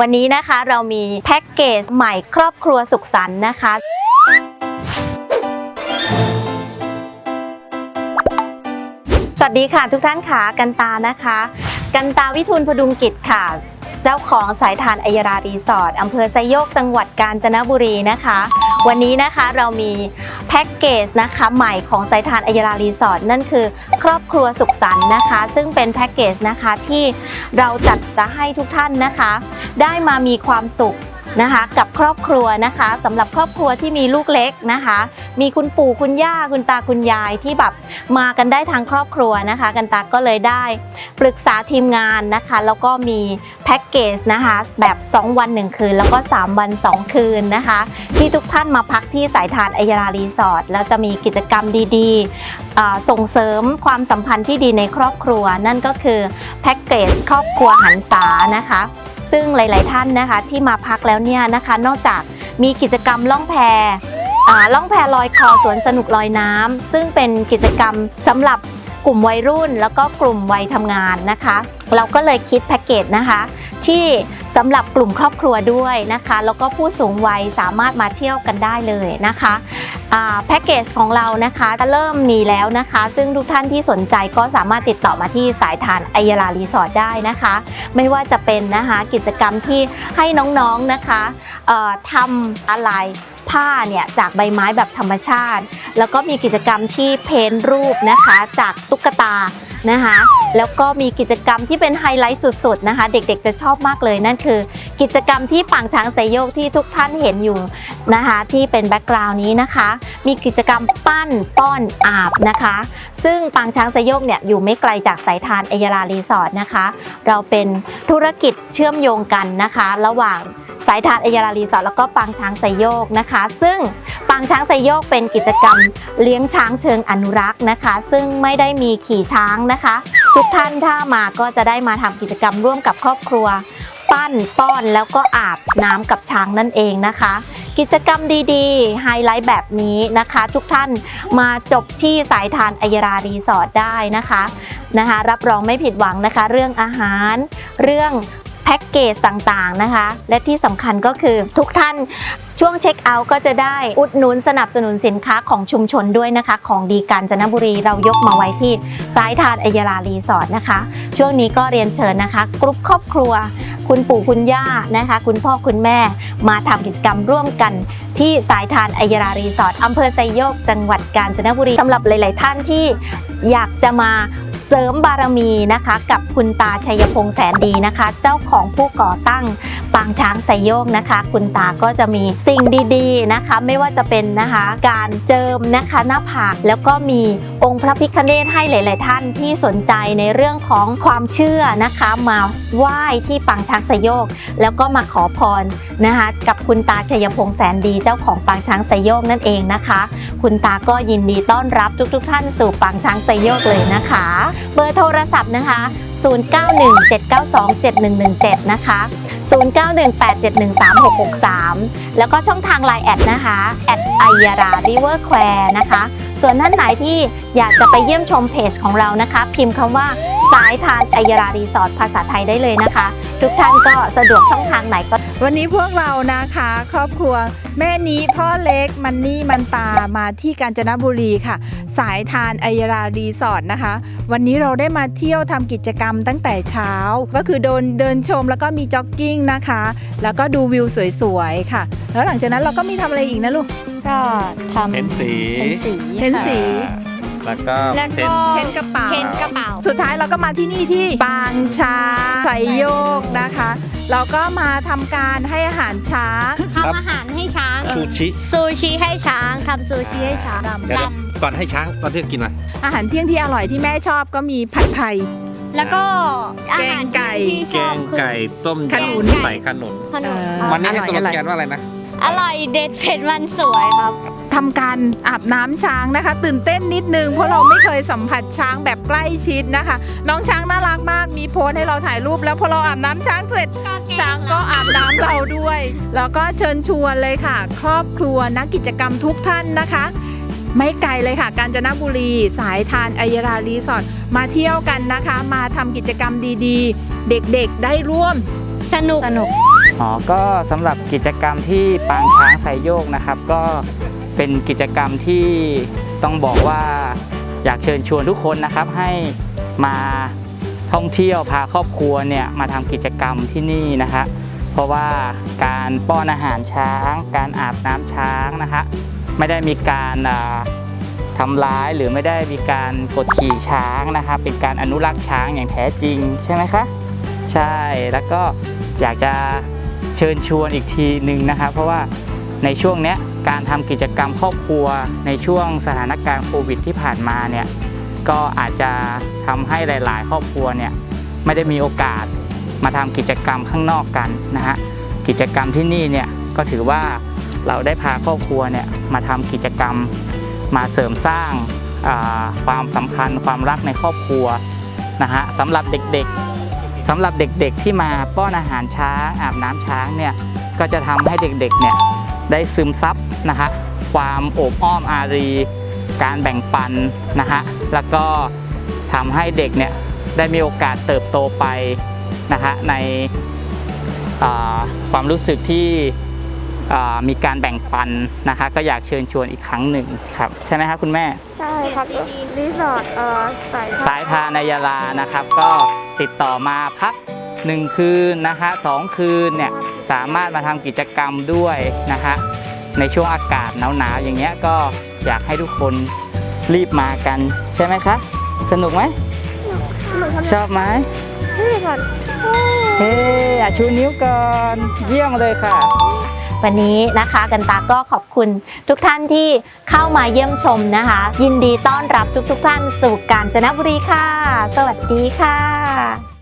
วันนี้นะคะเรามีแพ็กเกจใหม่ครอบครัวสุขสันต์นะคะสวัสดีค่ะทุกท่านค่ะกันตานะคะ กันตาวิทูลพดุงกิจค่ะ เจ้าของสายทานอัยรารีสอร์ทอำเภอไซโยกจังหวัดกาญจนบุรีนะคะ วันนี้นะคะเรามีแพ็กเกจนะคะใหม่ของสายทานอัยรารีสอร์ทนั่นคือ ครอบครัวสุขสันต์นะคะ ซึ่งเป็นแพ็กเกจนะคะที่เราจัดจะให้ทุกท่านนะคะ ได้มามีความสุข นะคะ กับครอบครัวนะคะสำหรับครอบครัวที่มีลูกเล็กนะคะ มีคุณปู่คุณย่าคุณตาคุณยายที่แบบมากันได้ทั้งครอบครัวนะคะ กันตาก็เลยได้ปรึกษาทีมงานนะคะ แล้วก็มีแพ็กเกจนะคะ แบบ 2 วัน 1 คืน แล้วก็ 3 วัน 2 คืนนะคะ ที่ทุกท่านมาพักที่สายทานอัยรารีสอร์ทแล้วจะมีกิจกรรมดีๆ ส่งเสริมความสัมพันธ์ที่ดีในครอบครัว นั่นก็คือแพ็กเกจครอบครัวหันษานะคะ ซึ่งหลาย ๆ ท่านนะคะที่มาพักแล้วเนี่ยนะคะ นอกจากมีกิจกรรมล่องแพอ่าล่องแพลอยคอสวนสนุกลอยน้ำซึ่งเป็นกิจกรรมสำหรับกลุ่มวัยรุ่น แล้วก็กลุ่มวัยทำงานนะคะ เราก็เลยคิดแพ็กเกจนะคะ ที่สำหรับกลุ่มครอบครัวด้วยนะคะ แล้วก็ผู้สูงวัยสามารถมาเที่ยวกันได้เลยนะคะแพ็กเกจของเรานะคะเริ่มมีแล้วนะคะ ซึ่งทุกท่านที่สนใจก็สามารถติดต่อมาที่สายทานอัยรารีสอร์ทได้นะคะ ไม่ว่าจะเป็นนะคะกิจกรรมที่ให้น้องๆนะคะทำอะไรผ้าเนี่ยจากใบไม้แบบธรรมชาติ แล้วก็มีกิจกรรมที่เพ้นรูปนะคะ จากตุ๊กตา นะคะ แล้วก็มีกิจกรรมที่เป็นไฮไลท์สุดๆนะคะ เด็กๆจะชอบมากเลยนั่นคือ กิจกรรมที่ปางช้างไซโยกที่ทุกท่านเห็นอยู่นะคะ ที่เป็นแบ็กกราวน์นี้นะคะ มีกิจกรรมปั้นป้อนอาบนะคะ ซึ่งปางช้างไซโยกเนี่ยอยู่ไม่ไกลจากสายทานเอยรารีสอร์ทนะคะ เราเป็นธุรกิจเชื่อมโยงกันนะคะ ระหว่าง สายทานเอยรารีสอร์ทแล้วก็ปางช้างไซโยกนะคะ ซึ่งปางช้างไซโยกเป็นกิจกรรมเลี้ยงช้างเชิงอนุรักษ์นะคะ ซึ่งไม่ได้มีขี่ช้างนะคะ ทุกท่านถ้ามาก็จะได้มาทำกิจกรรมร่วมกับครอบครัว ปั้นป้อนแล้วก็อาบน้ำกับช้างนั่นเองนะคะกิจกรรมดีๆ ไฮไลท์แบบนี้นะคะ ทุกท่านมาจบที่สายทานอัยรารีสอร์ทได้นะคะนะคะ รับรองไม่ผิดหวังนะคะ เรื่องอาหาร เรื่อง แพ็กเกจต่างๆนะคะ และที่สำคัญก็คือทุกท่านช่วงเช็คเอาท์ก็จะได้อุดหนุนสนับสนุนสินค้าของชุมชนด้วยนะคะ ของดีกาญจนบุรีเรายกมาไว้ที่สายทานอัยรารีสอร์ทนะคะ ช่วงนี้ก็เรียนเชิญนะคะกรุ๊ปครอบครัว คุณปู่คุณย่านะคะ คุณพ่อคุณแม่มาทำกิจกรรมร่วมกันที่สายทานอัยรารีสอร์ทอำเภอไซโยกจังหวัดกาญจนบุรีสำหรับหลาย ๆ ท่านที่อยากจะมาเสริมบารมีนะคะ กับคุณตาชัยพงษ์แสนดีนะคะ เจ้าของผู้ก่อตั้งปางช้างไซโยกนะคะ คุณตาก็จะมีสิ่งดีๆนะคะ ไม่ว่าจะเป็นนะคะการเจิมนะคะหน้าผากแล้วก็มีองค์พระพิฆเนศให้หลาย ๆ ท่านที่สนใจในเรื่องของความเชื่อนะคะ มาไหว้ที่ปางช้างไซโยก แล้วก็มาขอพรนะคะ กับคุณตาชัยพงษ์แสนดีเจ้าของปางช้างไซโยกนั่นเองนะคะ คุณตาก็ยินดีต้อนรับทุก ๆทท่านสู่ปางช้างไซโยกเลยนะคะ เบอร์โทรศัพท์นะคะ 0917927117 นะคะ 0918713663 แล้วก็ช่องทางไลน์แอดนะคะแอดไอยาราริเวอร์แควร์นะคะ ส่วนท่านไหนที่อยากจะไปเยี่ยมชมเพจของเรานะคะ พิมพ์คำว่า สายทานไอยารารีสอร์ทภาษาไทยได้เลยนะคะ ทุกท่านก็สะดวกช่องทางไหนก็ วันนี้พวกเรานะคะ ครอบครัว แม่นี้พ่อเล็กมันนี่มันตามาที่กาญจนบุรีค่ะ สายทานไอยรารีสอร์ทนะคะ วันนี้เราได้มาเที่ยวทำกิจกรรมตั้งแต่เช้า ก็คือเดินเดินชมแล้วก็มีจ็อกกิ้งนะคะ แล้วก็ดูวิวสวยๆค่ะ แล้วหลังจากนั้นเราก็มีทำอะไรอีกนะลูกก็ทำเพ้นสีเพ้นสีเพ้นสีอ่า แล้วก็แล้วเพ้นก็เพ้นกระเป๋าเพ้นกระเป๋า สุดท้ายเราก็มาที่นี่ที่ปางช้างไสโยกนะคะ เราก็มาทำการให้อาหารช้าง ทำอาหารให้ช้าง ชูชิซูชิให้ช้างทำซูชิให้ช้างเดี๋ยวลๆก่อนให้ช้างตอนเที่ยงกินอะไรอาหารเที่ยงที่อร่อยที่แม่ชอบก็มีผัดไทยำแล้วก็อาหารแกงไก่ ที่ชแกอบงคือ ไก่ต้มขนุน ยำใส่ขนุน ขนม เออวันนี้ให้สโลอร่อยแกนว่าอะไรนะ อร่อยเด็ดเผ็ดมันสวยครับ ทำการอาบน้ำช้างนะคะ ตื่นเต้นนิดนึงเพราะเราไม่เคยสัมผัสช้างแบบใกล้ชิดนะคะ น้องช้างน่ารักมากมีโพสให้เราถ่ายรูป แล้วพอเราอาบน้ำช้างเสร็จ ช้างก็อาบน้ำเราด้วย แล้วก็เชิญชวนเลยค่ะ ครอบครัวนักกิจกรรมทุกท่านนะคะไม่ไกลเลยค่ะ กาญจนบุรี สายทานอัยรารีสอร์ทมาเที่ยวกันนะคะ มาทำกิจกรรมดีๆ เด็กๆได้ร่วมสนุกสนุกอ๋อก็สำหรับกิจกรรมที่ปางช้างไซโยกนะครับ ก็ เป็นกิจกรรมที่ต้องบอกว่าอยากเชิญชวนทุกคนนะครับให้มาท่องเที่ยวพาครอบครัวเนี่ยมาทำกิจกรรมที่นี่นะฮะเพราะว่าการป้อนอาหารช้าง การอาบน้ำช้างนะฮะไม่ได้มีการทำร้ายหรือไม่ได้มีการกดขี่ช้างนะครับเป็นการอนุรักษ์ช้างอย่างแท้จริงใช่ไหมคะใช่แล้วก็อยากจะเชิญชวนอีกทีหนึ่งนะครับเพราะว่าในช่วงเนี้ย การทำกิจกรรมครอบครัวในช่วงสถานการณ์โควิดที่ผ่านมาเนี่ยก็อาจจะทำให้หลาย ๆ ครอบครัวเนี่ยไม่ได้มีโอกาสมาทำกิจกรรมข้างนอกกันนะฮะกิจกรรมที่นี่เนี่ยก็ถือว่าเราได้พาครอบครัวเนี่ยมาทำกิจกรรมมาเสริมสร้างาความสัมพันธ์ความรักในครอบครัวนะฮะสำหรับเด็กๆสำหรับเด็กๆที่มาป้อนอาหารช้างอาบน้ำช้างเนี่ยก็จะทำให้เด็กๆเนี่ย ได้ซึมซับนะฮะความโอบอ้อมอารี การแบ่งปันนะฮะแล้วก็ทำให้เด็กเนี่ยได้มีโอกาสเติบโตไปนะฮะในอ่าความรู้สึกที่อ่ามีการแบ่งปันนะคะ ก็อยากเชิญชวนอีกครั้งหนึ่งครับ ใช่ไหมครับคุณแม่ ใช่พักรีสอร์ทเอ่อสายสายทานายาลานะครับ ก็ติดต่อมาพักหนึ่งคืนนะฮะสองคืนเนี่ย สามารถมาทำกิจกรรมด้วยนะฮะในช่วงอากาศหนาวๆอย่างเงี้ยก็อยากให้ทุกคนรีบมากันใช่ไหมคะ สนุกไหมชอบไหมนี่ก่อนเฮ้อะชูนิ้วก่อนเยี่ยมเลยค่ะ วันนี้นะคะกันตาก็ขอบคุณทุกท่านที่เข้ามาเยี่ยมชมนะคะ ยินดีต้อนรับทุกๆท่านสู่กาญจนบุรีค่ะ สวัสดีค่ะ